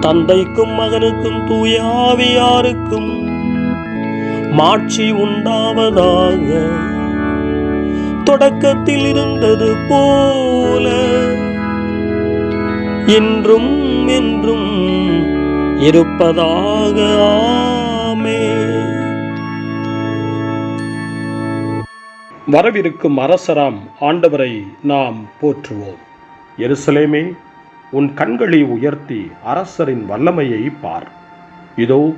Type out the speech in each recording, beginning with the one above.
தந்தைக்கும் மகனுக்கும் தூயாவியாருக்கும் மாட்சி உண்டாவதாக. தொடக்கத்தில் இருந்தது போல இன்றும் என்றும் இருப்பதாக. ஆமே வரவிருக்கும் அரசராம் ஆண்டவரை நாம் போற்றுவோம். எருசலேமே உன் கண்களை உயர்த்தி அரசரின் வல்லமையை பார். இதோ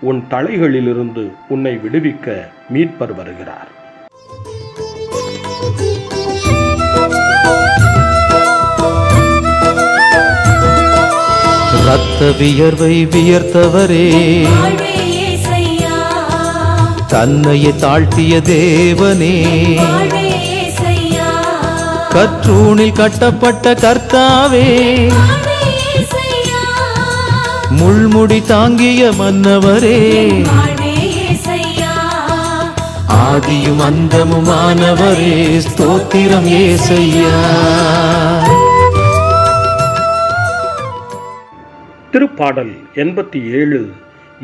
உன் தலைகளிலிருந்து உன்னை விடுவிக்க மீட்பர் வருகிறார். ரத்த வியர்வை வியர்த்தவரே. வாழ்வே இயேசையா தன்னையே தாழ்த்திய தேவனே. கற்றூணில் கட்டப்பட்ட கர்த்தாவே. முள்முடி தாங்கிய மன்னவரே. ஆதியும் அந்தமுமானவரே. ஸ்தோத்திரம் ஏசையா. திருப்பாடல் எண்பத்தி ஏழு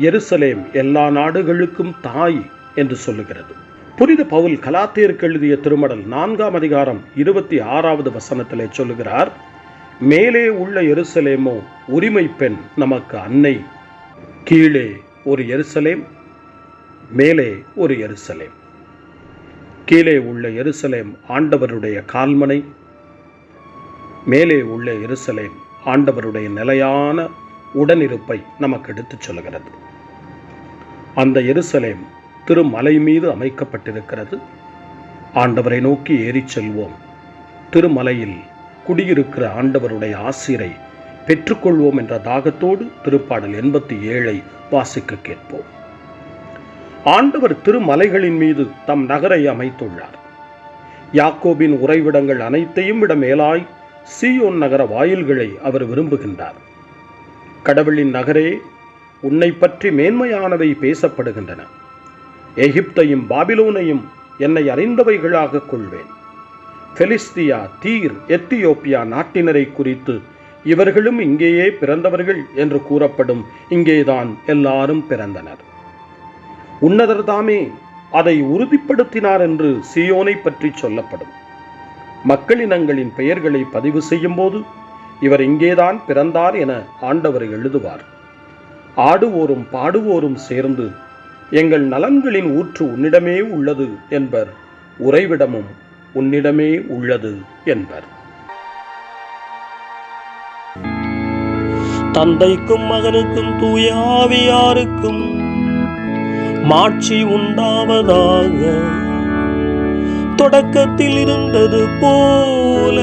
எருசலேம் எல்லா நாடுகளுக்கும் தாய் என்று சொல்லுகிறது. புனித பவுல் கலாத்தியருக்கு எழுதிய திருமடல் நான்காம் அதிகாரம் இருபத்தி ஆறாவது வசனத்திலே சொல்லுகிறார் மேலே உள்ள எருசலேமோ உரிமை பெண் நமக்கு அன்னை. கீழே ஒரு எருசலேம் மேலே ஒரு எருசலேம். கீழே உள்ள எருசலேம் ஆண்டவருடைய கால்மனை மேலே உள்ள எருசலேம் ஆண்டவருடைய நிலையான உடனிருப்பை நமக்கு எடுத்துச் சொல்கிறது அந்த எருசலேம் திருமலை மீது அமைக்கப்பட்டிருக்கிறது. ஆண்டவரை நோக்கி ஏறிச் செல்வோம். திருமலையில் குடியிருக்கிற ஆண்டவருடைய ஆசிரை பெற்றுக்கொள்வோம் என்ற தாகத்தோடு திருப்பாடல் எண்பத்தி ஏழை வாசிக்க கேட்போம். ஆண்டவர் திருமலைகளின் மீது தம் நகரை அமைத்துள்ளார். யாக்கோபின் உறைவிடங்கள் அனைத்தையும் விட மேலாய் சியோன் நகர வாயில்களை அவர் விரும்புகின்றார். கடவுளின் நகரே உன்னை பற்றி மேன்மையானவை பேசப்படுகின்றன. எகிப்தையும் பாபிலோனையும் என்னை அறிந்தவைகளாக கொள்வேன். பெலிஸ்தியா தீர் எத்தியோப்பியா நாட்டினரை குறித்து இவர்களும் இங்கேயே பிறந்தவர்கள் என்று கூறப்படும் இங்கேதான் எல்லாரும் பிறந்தனர். உன்னதர் தாமே அதை உறுதிப்படுத்தினார் என்று சியோனை பற்றி சொல்லப்படும். மக்களினங்களின் பெயர்களை பதிவு செய்யும் போது இவர் இங்கேதான் பிறந்தார் என ஆண்டவர் எழுதுவார். ஆடுவோரும் பாடுவோரும் சேர்ந்து எங்கள் நலன்களின் ஊற்று உன்னிடமே உள்ளது என்பர். உறைவிடமும் உன்னிடமே உள்ளது என்பர். தந்தைக்கும் மகனுக்கும் தூயாவியாருக்கும் மாட்சி உண்டாவதாக. தொடக்கத்தில் இருந்தது போல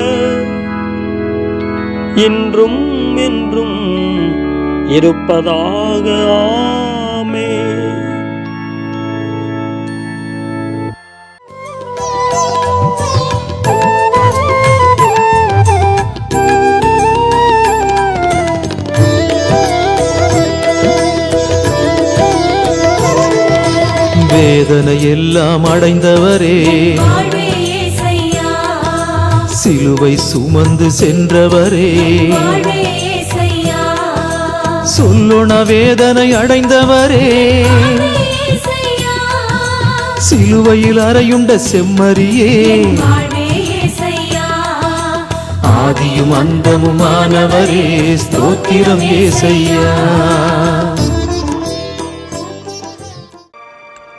என்றும் என்றும் இருப்பதாக வேதனை எல்லாம் அடைந்தவரே. சிலுவை சுமந்து சென்றவரே. சொல்லுண வேதனை அடைந்தவரே. சிலுவையில் அறையுண்ட செம்மறியே. ஆதியும் அந்தமுமானவரே. ஸ்தோத்திரம் ஏசையா.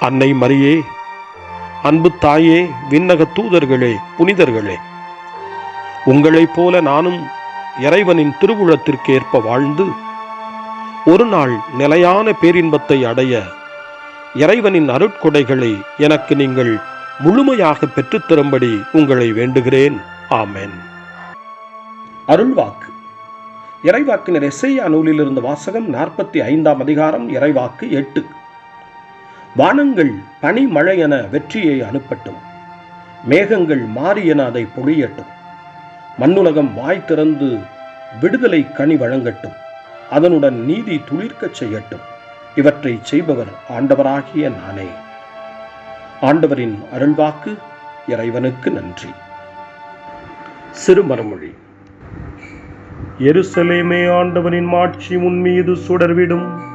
அன்னை மரியே அன்பு தாயே விண்ணக தூதர்களே புனிதர்களே உங்களைப் போல நானும் இறைவனின் திருவுளத்திற்கு ஏற்ப வாழ்ந்து ஒரு நாள் நிலையான பேரின்பத்தை அடைய இறைவனின் அருட்கொடைகளை எனக்கு நீங்கள் முழுமையாக பெற்றுத்தரும்படி உங்களை வேண்டுகிறேன். ஆமென். அருள்வாக்கு. இறைவாக்கினர் எஸ்ஐயா நூலிலிருந்து வாசகம் நாற்பத்தி ஐந்தாம் அதிகாரம் இறைவாக்கு எட்டு. வானங்கள் பனிமழை என வெற்றியை அனுப்பட்டும். மேகங்கள் மாறி என அதை பொழியட்டும். மண்ணுலகம் வாய் திறந்து விடுதலை கனி வழங்கட்டும். அதனுடன் நீதி துளிர்க்கச் செய்யட்டும். இவற்றை செய்பவர் ஆண்டவராகிய நானே. ஆண்டவரின் அருள்வாக்கு இறைவனுக்கு நன்றி. சிறுமரமொழி எருசலேமே ஆண்டவனின் மாட்சி உன் மீது சுடர்விடும்.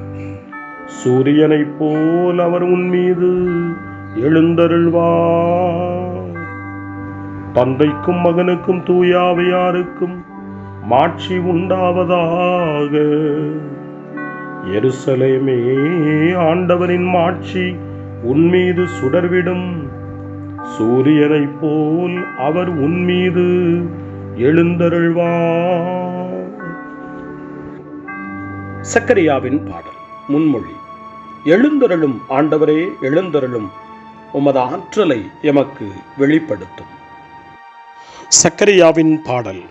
சூரியனைப் போல் அவர் உன் மீது எழுந்தருள்வார். தந்தைக்கும் மகனுக்கும் தூயாவையாருக்கும் மாட்சி உண்டாவதாக. எருசலேமே ஆண்டவரின் மாட்சி உன்மீது சுடர்விடும். சூரியனைப் போல் அவர் உன்மீது எழுந்தருள்வார். சக்கரியாவின் பாடல் முன்மொழி. எழுந்தருளும் ஆண்டவரே எழுந்தருளும். உமது ஆற்றலை எமக்கு வெளிப்படுத்தும். சக்கரியாவின் பாடல்.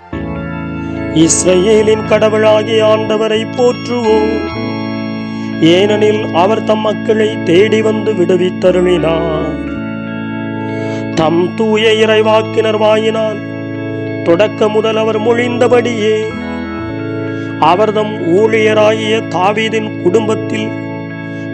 இஸ்ரேலின் கடவுளாகிய ஆண்டவரை போற்றுவோம். ஏனெனில் அவர் தம் மக்களை தேடி வந்து விடுவித்தருளினார். தம் தூய இறைவாக்கினர் வாயினால் தொடக்க முதல் அவர் மொழிந்தபடியே அவர்தம் ஊழியராகிய தாவீதின் குடும்பத்தில்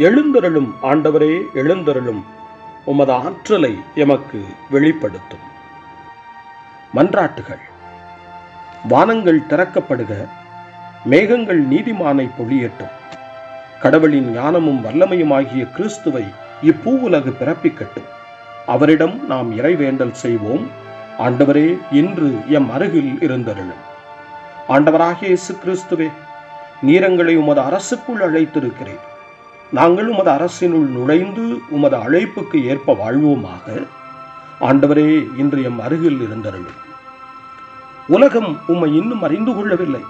எழுந்தருளும் ஆண்டவரே எழுந்தருளும் உமது ஆற்றலை எமக்கு வெளிப்படுத்தும். மன்றாட்டுகள். வானங்கள் திறக்கப்படுக மேகங்கள் நீதிமானை பொழியட்டும். கடவுளின் ஞானமும் வல்லமையுமாகிய கிறிஸ்துவை இப்பூவுலகு பிறப்பிக்கட்டும். அவரிடம் நாம் இறைவேண்டல் செய்வோம். ஆண்டவரே இன்று எம் அருகில் இருந்தருளும். ஆண்டவராகிய இயேசு கிறிஸ்துவே நீரங்களை உமது அரசுக்குள் அழைத்திருக்கிறேன். நாங்கள் உமது அரசினுள் நுழைந்து உமது அழைப்புக்கு ஏற்ப வாழ்வோமாக. ஆண்டவரே இன்று எம் அருகில் இருந்தருளும். உலகம் உம்மை இன்னும் அறிந்து கொள்ளவில்லை.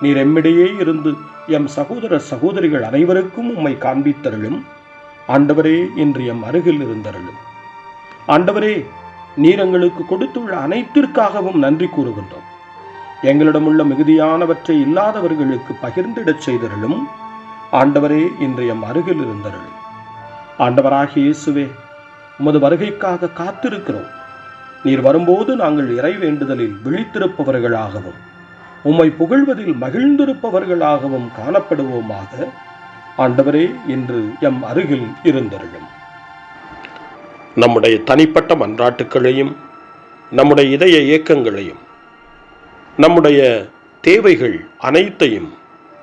நீர் எம்மிடையே இருந்து எம் சகோதர சகோதரிகள் அனைவருக்கும் உம்மை காண்பித்தருளும். ஆண்டவரே இன்று எம் அருகில் இருந்தருளும். ஆண்டவரே நீர் எங்களுக்கு கொடுத்துள்ள அனைத்திற்காகவும் நன்றி கூறுகின்றோம். எங்களிடமுள்ள மிகுதியானவற்றை இல்லாதவர்களுக்கு பகிர்ந்திடச் செய்தருளும். ஆண்டவரே இன்றைய அருகில் இருந்தருள். ஆண்டவராகிய இயேசுவே உமது வருகைக்காக காத்திருக்கிறோம். நீர் வரும்போது நாங்கள் இறை வேண்டுதலில் விழித்திருப்பவர்களாகவும் உம்மை புகழ்வதில் மகிழ்ந்திருப்பவர்களாகவும் காணப்படுவோமாக. ஆண்டவரே இன்று எம் அருகில் இருந்தருளும். நம்முடைய தனிப்பட்ட மன்றாட்டுக்களையும் நம்முடைய இதய இயக்கங்களையும் நம்முடைய தேவைகள் அனைத்தையும்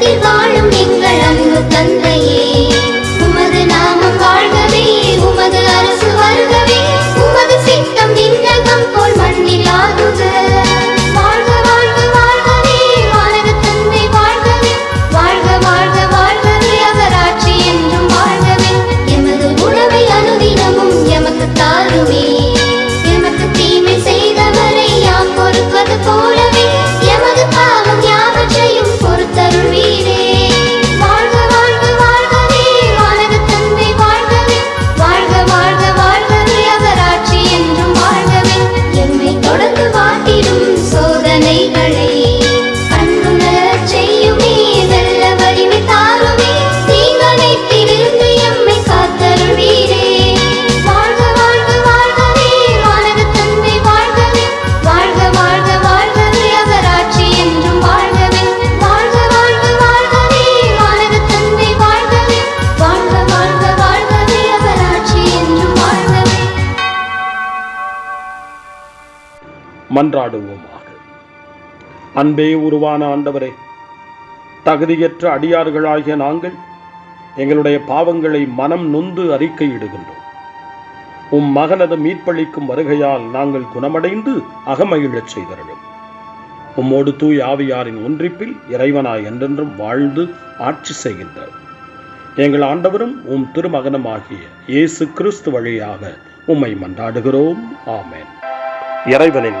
உலகத்தில் வாழும் எங்கள் அன்பு தந்தையே. உமது நாமம் வாழ்கவே உமது மன்றாடுவோமாக. அன்பே உருவான ஆண்டவரே தகுதியற்ற அடியார்களாகிய நாங்கள் எங்களுடைய பாவங்களை மனம் நொந்து அறிக்கையிடுகின்றோம். உம் மகனது மீட்பளிக்கும் வருகையால் நாங்கள் குணமடைந்து அகமகிழச் செய்தருளும். உம்மோடு தூய் ஆவியாரின் ஒன்றிப்பில் இறைவனாய் என்றென்றும் வாழ்ந்து ஆட்சி செய்கின்றார். எங்கள் ஆண்டவரும் உம் திருமகனமாகிய இயேசு கிறிஸ்து வழியாக உம்மை மன்றாடுகிறோம். ஆமேன். இறைவனின்